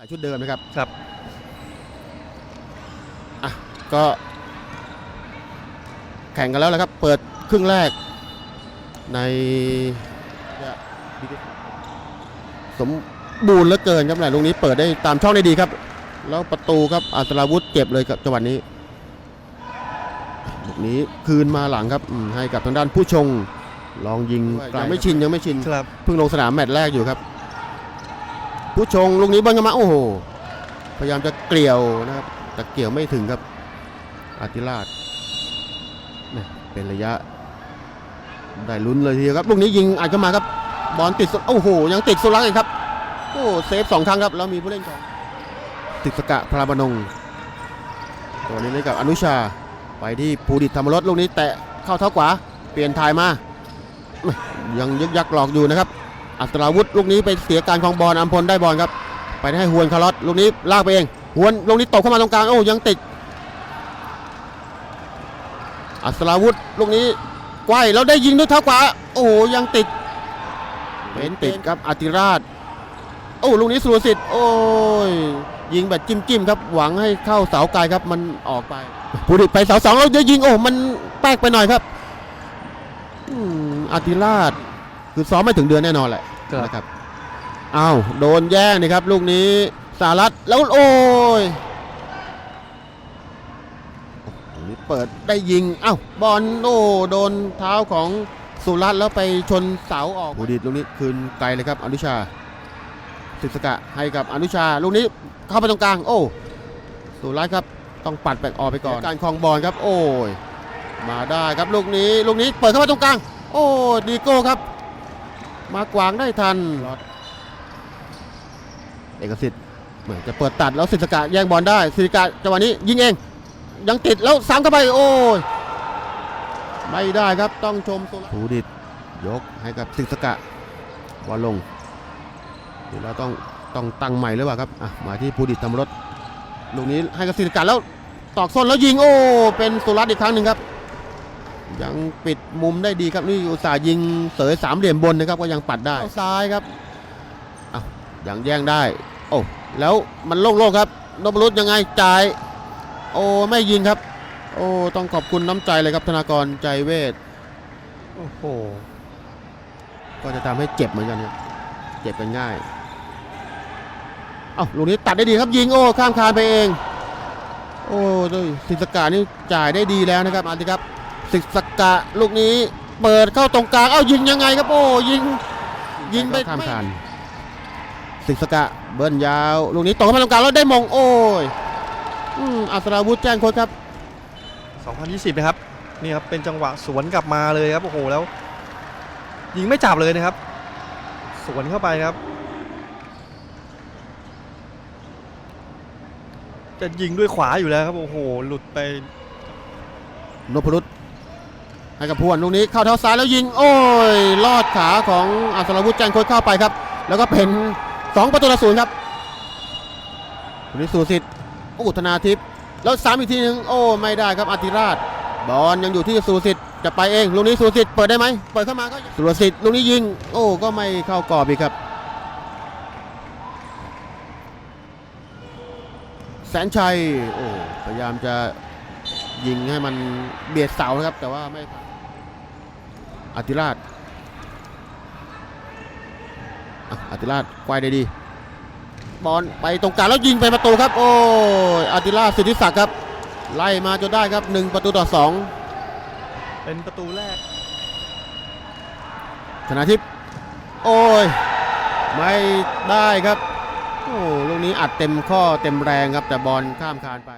ใส่ชุดเดิมนะครับครับอะก็แข่งกันแล้วนะครับ เปิดครึ่งแรกในสมบูรณ์เหลือเกินครับแหละลูกนี้เปิดได้ตามช่องได้ดีครับ แล้วประตูครับอัศราวุธเก็บเลยกับจังหวะนี้ลูกนี้คืนมาหลังครับอืมให้กับทางด้านผู้ชง ลองยิงยังไม่ชินยังไม่ชินครับเพิ่งลงสนามแมตช์แรกอยู่ครับ ผู้ชงลูกนี้บอลเข้ามาโอ้โหพยายามจะเกลี่ยวนะครับ แต่เกี่ยวไม่ถึงครับอาติราชแหม่เป็นระยะ ได้ลุ้นเลยทีเดียวครับลูกนี้ยิงอัดเข้ามาครับบอลติดสุโอ้โห ยังติดสุรักอีกครับโอ้เซฟสองครั้งครับแล้วมีผู้เล่นของติดสกะพราบนงตัวนี้ให้กับอนุชาไปที่ภูดิตธรรมรสลูกนี้แตะเข้าเท้าขวาเปลี่ยนทายมายังยึกยักหลอกอยู่นะครับ อัตราวุธลูกนี้ไปเสียการครองบอลอัมพลได้บอลครับ ไปให้ฮวนคาร์ลอสลูกนี้ลากไปเองฮวนลูกนี้ตกเข้ามาตรงกลางโอ้ยังติด อัศราวุธลูกนี้ไกวแล้วได้ยิงด้วยเท้าขวาโอ้ยังติดเป็นติดครับอติราช โอ้ลูกนี้สุรสิทธิ์โอ้ยยิงแบบจิ้มจิ้มๆครับ หวังให้เข้าเสาไกลครับมันออกไปผู้ดิไปเสาสองแล้วจะยิงโอ้มันแป๊กไปหน่อยครับอืมอติราช คือซ้อมไม่ถึงเดือนแน่นอนแหละครับนะครับอ้าวโดนแย่งนี่ครับ ลูกนี้สารัตแล้วโอ้ยตรงนี้เปิดได้ยิงอ้าวบอลโอ้โดนเท้าของสุรัตน์แล้วไปชนเสาออกผู้ดิตลูกนี้คืนไกลเลยครับ อนุชาสิกสกะให้กับอนุชาลูกนี้เข้าไปตรงกลาง โอ้สุรัตน์ครับต้องปัดแบกออกไปก่อน การคลองบอลครับ โอ้ยมาได้ครับลูกนี้ลูกนี้เปิดเข้ามาตรงกลาง โอ้ดีโก้ครับ มากวางได้ทันเอกสิทธิ์เหมือนจะเปิดตัดแล้วสิทธิกะแย่งบอลได้สิทธิกะจังหวะนี้ยิงเอง ยังติดแล้วซ้ำเข้าไปโอ้ยไม่ได้ครับต้องชมตัวผูดิตยกให้กับสิทธิกะบอลลงเดี๋ยวเราต้องต้องตั้งใหม่หรือเปล่าครับอะมาที่ผูดิตทำรถลูกนี้ให้กับสิทธิกะแล้วตอกส้นแล้วยิงโอ้เป็นสุรัตน์อีกครั้งหนึ่งครับ ยังปิดมุมได้ดีครับนี่อุตส่าห์ยิงเสยสามเหลี่ยมบนนะครับก็ยังปัดได้เข้าซ้ายครับอ้าวยังแย่งได้ โอ้แล้วมันโล่งๆครับนพรุษยังไงจ่ายโอ้ไม่ยิงครับ โอ้ต้องขอบคุณน้ำใจเลยครับธนากรใจเวทโอ้โหก็จะทำให้เจ็บเหมือนกันครับเจ็บกันง่ายเอ้าลูกนี้ตัดได้ดีครับยิงโอ้ข้ามคานไปเอง โอ้ด้วยสิสกานี่จ่ายได้ดีแล้วนะครับอันนี้ครับสิส กะลูกนี้เปิดเข้าตรงกลางเอ้ายิงยังไงครับโอ้ยิงยิงไปข้ามคานสิสกะเบิ้ลยาว ลูกนี้ตกเข้ามาตรงกลางแล้วได้มงโอ้ยอืมอัศราวุธแจ้งโค้ชครับ 2020 นะครับนี่ครับเป็นจังหวะสวนกลับมาเลยครับโอ้โหแล้ว ยิงไม่จับเลยนะครับ สวนเข้าไปครับ จะยิงด้วยขวาอยู่แล้วครับโอ้โหหลุดไปนพรุษ ให้กับพวนลูกนี้เข้าเท้าซ้ายแล้วยิง โอ้ยลอดขาของอัศรวุฒิแจ้งโค้ชเข้าไปครับ แล้วก็เป็น 2 ประตูต่อศูนย์ครับลูกนี้สุสิทธิ์อ้ธนาทิพย์แล้วสามอีกทีหนึงโอ้ไม่ได้ครับอติราชบอลยังอยู่ที่สุสิทธิ์จะไปเองลูกนี้สุสิทธิ์เปิดได้ไหมเปิดเข้ามาก็สุสิทธิ์ลูกนี้ยิง โอ้ก็ไม่เข้ากรอบอีกครับ แสนชัยโอ้พยายามจะยิงให้มันเบียดเสานะครับ แต่ว่าไม่ อติราชอะอติราชควายได้ดีบอลไปตรงกลางแล้วยิงไปประตูครับ โอ้ยอติราชสิทธิศักดิ์ครับ ไล่มาจนได้ครับ 1 ประตูต่อเป็นประตูแรก2ธนาทิพย์โอ้ย ไม่ได้ครับ โอ้ลูกนี้อัดเต็มข้อเต็มแรงครับ แต่บอลข้ามคานไป